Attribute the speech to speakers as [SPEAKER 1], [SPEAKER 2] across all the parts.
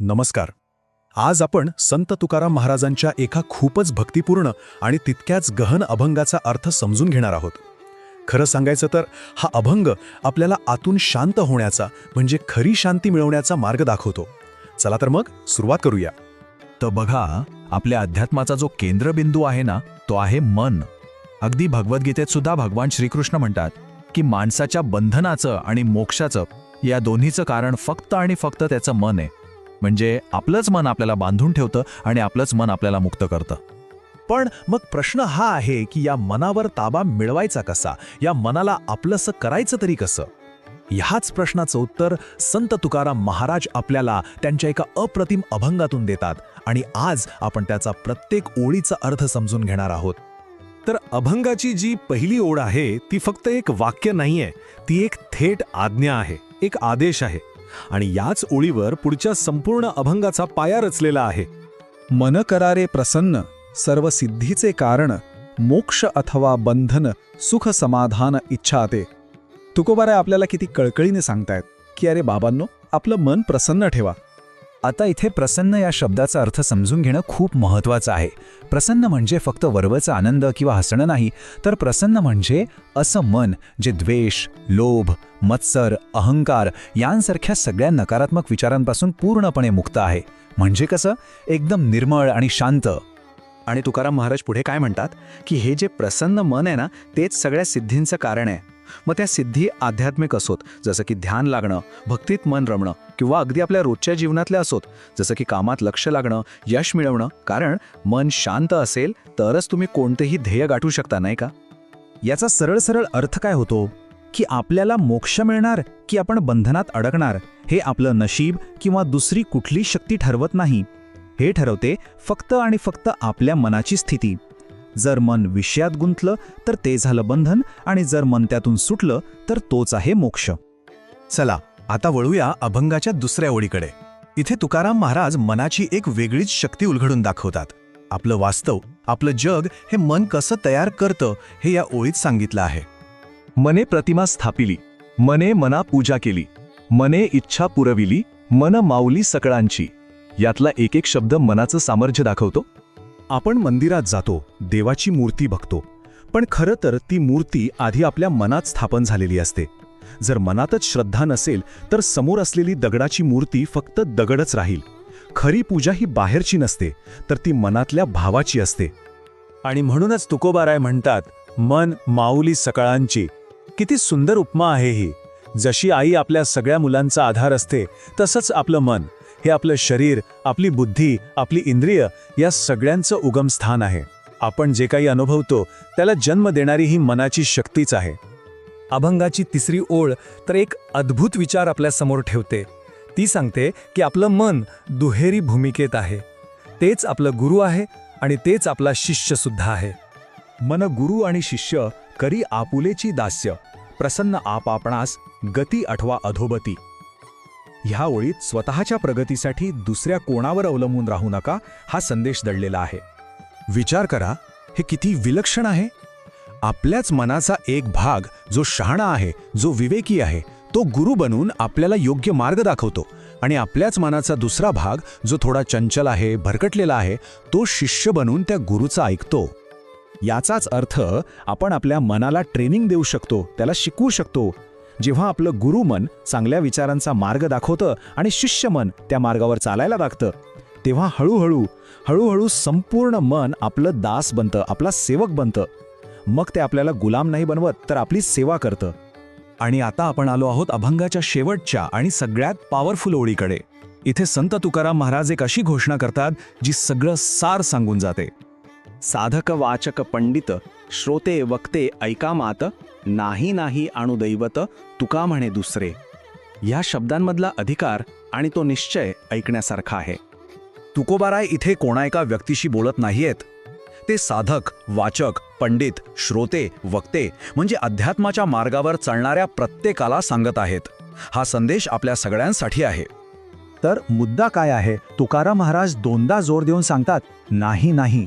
[SPEAKER 1] नमस्कार. आज आपण संत तुकाराम महाराजांच्या एका खूपच भक्तिपूर्ण आणि तितक्याच गहन अभंगाचा अर्थ समजून घेणार आहोत. खरं सांगायचं तर हा अभंग आपल्याला आतून शांत होण्याचा म्हणजे खरी शांती मिळवण्याचा मार्ग दाखवतो. चला तर मग सुरुवात करूया.
[SPEAKER 2] तर बघा आपल्या अध्यात्माचा जो केंद्रबिंदू आहे ना तो आहे मन. अगदी भगवद्गीतेत सुद्धा भगवान श्रीकृष्ण म्हणतात की माणसाच्या बंधनाचं आणि मोक्षाचं या दोन्हीचं कारण फक्त आणि फक्त त्याचं मन आहे. म्हणजे आपलंच मन आपल्याला बांधून ठेवतं आणि आपलंच मन आपल्याला मुक्त करतं.
[SPEAKER 1] पण मग प्रश्न हा आहे की या मनावर ताबा मिळवायचा कसा? या मनाला आपलंसं करायचं तरी कसं? ह्याच प्रश्नाचं उत्तर संत तुकाराम महाराज आपल्याला त्यांच्या एका अप्रतिम अभंगातून देतात आणि आज आपण त्याचा प्रत्येक ओळीचा अर्थ समजून घेणार आहोत. तर अभंगाची जी पहिली ओढ आहे ती फक्त एक वाक्य नाहीये ती एक थेट आज्ञा आहे एक आदेश आहे. आणि याच ओळीवर पुढच्या संपूर्ण अभंगाचा पाया रचलेला आहे.
[SPEAKER 3] मन करारे प्रसन्न सर्व सिद्धीचे कारण मोक्ष अथवा बंधन सुख समाधान इच्छा ते तुकोबाराय आपल्याला किती कळकळीने सांगतायत की अरे बाबांनो आपलं मन प्रसन्न ठेवा.
[SPEAKER 2] आता इथे प्रसन्न या शब्दाचा अर्थ समजून घेणं खूप महत्त्वाचं आहे. प्रसन्न म्हणजे फक्त वर्वचा आनंद किंवा हसणं नाही तर प्रसन्न म्हणजे असं मन जे द्वेष लोभ मत्सर अहंकार यांसारख्या सगळ्या नकारात्मक विचारांपासून पूर्णपणे मुक्त आहे. म्हणजे कसं? एकदम निर्मळ आणि शांत.
[SPEAKER 4] आणि तुकाराम महाराज पुढे काय म्हणतात? की हे जे प्रसन्न मन आहे ना तेच सगळ्या सिद्धींचं कारण आहे. मग त्या सिद्धी आध्यात्मिक असोत जसं की ध्यान लागणं भक्तीत मन रमणं किंवा अगदी आपल्या रोजच्या जीवनातल्या असोत जसं की कामात लक्ष लागणं यश मिळवणं. कारण मन शांत असेल तरच तुम्ही कोणतेही ध्येय गाठू शकता नाही का?
[SPEAKER 2] याचा सरळ सरळ अर्थ काय होतो? की आपल्याला मोक्ष मिळणार की आपण बंधनात अडकणार हे आपलं नशीब किंवा दुसरी कुठली शक्ती ठरवत नाही. हे ठरवते फक्त आणि फक्त आपल्या मनाची स्थिती. जर मन विषयात गुंतलं तर ते झालं बंधन आणि जर मन त्यातून सुटलं तर तोच आहे मोक्ष.
[SPEAKER 1] चला आता वळूया अभंगाच्या दुसऱ्या ओळीकडे. इथे तुकाराम महाराज मनाची एक वेगळीच शक्ती उलगडून दाखवतात. आपलं वास्तव आपलं जग हे मन कसं तयार करतं हे या ओळीत सांगितलं आहे.
[SPEAKER 5] मने प्रतिमा स्थापिली मने मना पूजा केली मने इच्छा पुरविली मन माऊली सकळांची. यातला एक एक शब्द मनाचं सामर्थ्य दाखवतो?
[SPEAKER 1] आपण मंदिरात जातो देवाची मूर्ती बघतो. पण खरं तर ती मूर्ती आधी आपल्या मनात स्थापन झालेली असते. जर मनातच श्रद्धा नसेल तर समोर असलेली दगडाची मूर्ती फक्त दगडच राहील. खरी पूजा ही बाहेरची नसते तर ती मनातल्या भावाची असते. आणि म्हणूनच तुकोबाराय म्हणतात मन माऊली सकाळांची. किती सुंदर उपमा आहे ही. जशी आई आपल्या सगळ्या मुलांचा आधार असते तसंच आपलं मन. हे आपलं शरीर आपली बुद्धी आपली इंद्रिय या सगळ्यांचं उगमस्थान आहे. आपण जे काही अनुभवतो त्याला जन्म देणारी ही मनाची शक्तीच आहे.
[SPEAKER 6] अभंगाची तिसरी ओळ तर एक अद्भुत विचार आपल्यासमोर ठेवते. ती सांगते की आपलं मन दुहेरी भूमिकेत आहे. तेच आपलं गुरु आहे आणि तेच आपला शिष्य सुद्धा आहे.
[SPEAKER 1] मन गुरु आणि शिष्य करी आपुलेची दास्य प्रसन्न आप आपणास गती अठवा अधोबती. ह्या ओळीत स्वतःच्या प्रगतीसाठी दुसऱ्या कोणावर अवलंबून राहू नका हा संदेश दडलेला आहे. विचार करा हे किती विलक्षण आहे? आपल्याच मनाचा एक भाग जो शहाणा आहे जो विवेकी आहे तो गुरु बनून आपल्याला योग्य मार्ग दाखवतो आणि आपल्याच मनाचा दुसरा भाग जो थोडा चंचल आहे भरकटलेला आहे तो शिष्य बनून त्या गुरुचा ऐकतो. याचाच अर्थ आपण आपल्या मनाला ट्रेनिंग देऊ शकतो त्याला शिकवू शकतो जेव्हा आपलं गुरुमन चांगल्या विचारांचा मार्ग दाखवतं आणि शिष्य मन त्या मार्गावर चालायला लागतं तेव्हा हळूहळू हळूहळू संपूर्ण मन आपलं दास बनतं आपला सेवक बनतं. मग ते आपल्याला गुलाम नाही बनवत तर आपली सेवा करतं. आणि आता आपण आलो आहोत अभंगाच्या शेवटच्या आणि सगळ्यात पॉवरफुल ओळीकडे. इथे संत तुकाराम महाराज एक अशी घोषणा करतात जी सगळं सार सांगून जाते.
[SPEAKER 4] साधक वाचक पंडित श्रोते वक्ते ऐका मात नाही नाही अणुदैवत दैवत तुका म्हणे दुसरे. ह्या शब्दांमधला अधिकार आणि तो निश्चय ऐकण्यासारखा आहे.
[SPEAKER 1] तुकोबाराय इथे कोणा एका व्यक्तीशी बोलत नाहीयेत. ते साधक वाचक पंडित श्रोते वक्ते म्हणजे अध्यात्माच्या मार्गावर चालणाऱ्या प्रत्येकाला सांगत आहेत. हा संदेश आपल्या सगळ्यांसाठी आहे.
[SPEAKER 2] तर मुद्दा काय आहे? तुकाराम महाराज दोनदा जोर देऊन सांगतात नाही नाही.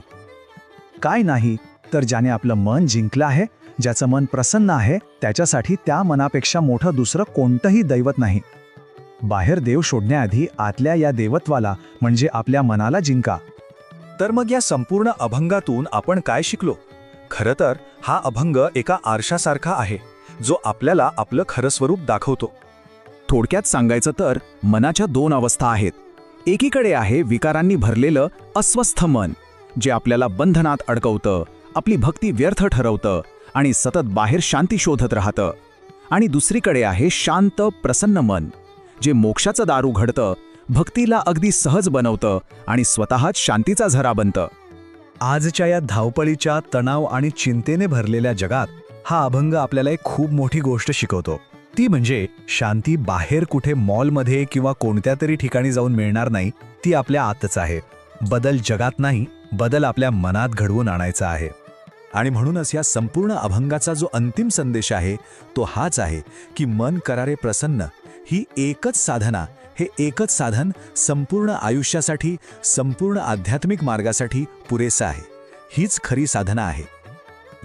[SPEAKER 2] काय नाही? तर ज्याने आपलं मन जिंकलं आहे ज्याचं मन प्रसन्न आहे त्याच्यासाठी त्या मनापेक्षा मोठं दुसरं कोणतंही दैवत नाही. बाहेर देव शोधण्याआधी आतल्या या देवत्वाला म्हणजे आपल्या मनाला जिंका.
[SPEAKER 1] तर मग या संपूर्ण अभंगातून आपण काय शिकलो? खरं तर हा अभंग एका आरशासारखा आहे जो आपल्याला आपलं खरं स्वरूप दाखवतो.
[SPEAKER 3] थोडक्यात सांगायचं तर मनाच्या दोन अवस्था आहेत. एकीकडे आहे विकारांनी भरलेलं अस्वस्थ मन जे आपल्याला बंधनात अडकवतं आपली भक्ती व्यर्थ ठरवतं आणि सतत बाहेर शांती शोधत राहतं. आणि दुसरीकडे आहे शांत प्रसन्न मन जे मोक्षाचं दारू घडतं भक्तीला अगदी सहज बनवतं आणि स्वतःच शांतीचा झरा बनतं.
[SPEAKER 1] आजच्या या धावपळीच्या तणाव आणि चिंतेने भरलेल्या जगात हा अभंग आपल्याला एक खूप मोठी गोष्ट शिकवतो. ती म्हणजे शांती बाहेर कुठे मॉलमध्ये किंवा कोणत्या तरी ठिकाणी जाऊन मिळणार नाही ती आपल्या आतच आहे. बदल जगात नाही बदल आपल्या मनात घडवून आणायचा आहे. आणि म्हणूनच या संपूर्ण अभंगाचा जो अंतिम संदेश आहे तो हाच आहे की मन करारे प्रसन्न ही एकच साधना हे एकच साधन संपूर्ण आयुष्यासाठी संपूर्ण आध्यात्मिक मार्गासाठी पुरेसं आहे. हीच खरी साधना आहे.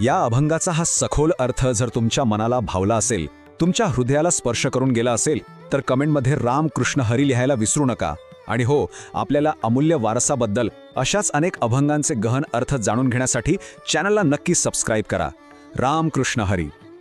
[SPEAKER 3] या अभंगाचा हा सखोल अर्थ जर तुमच्या मनाला भावला असेल तुमच्या हृदयाला स्पर्श करून गेला असेल तर कमेंटमध्ये राम कृष्ण हरी लिहायला विसरू नका. आणि हो आपल्याला अमूल्य वारसाबद्दल अशाच अनेक अभंगांचे गहन अर्थ जाणून घेण्यासाठी चॅनलला नक्की सबस्क्राईब करा. रामकृष्ण हरी.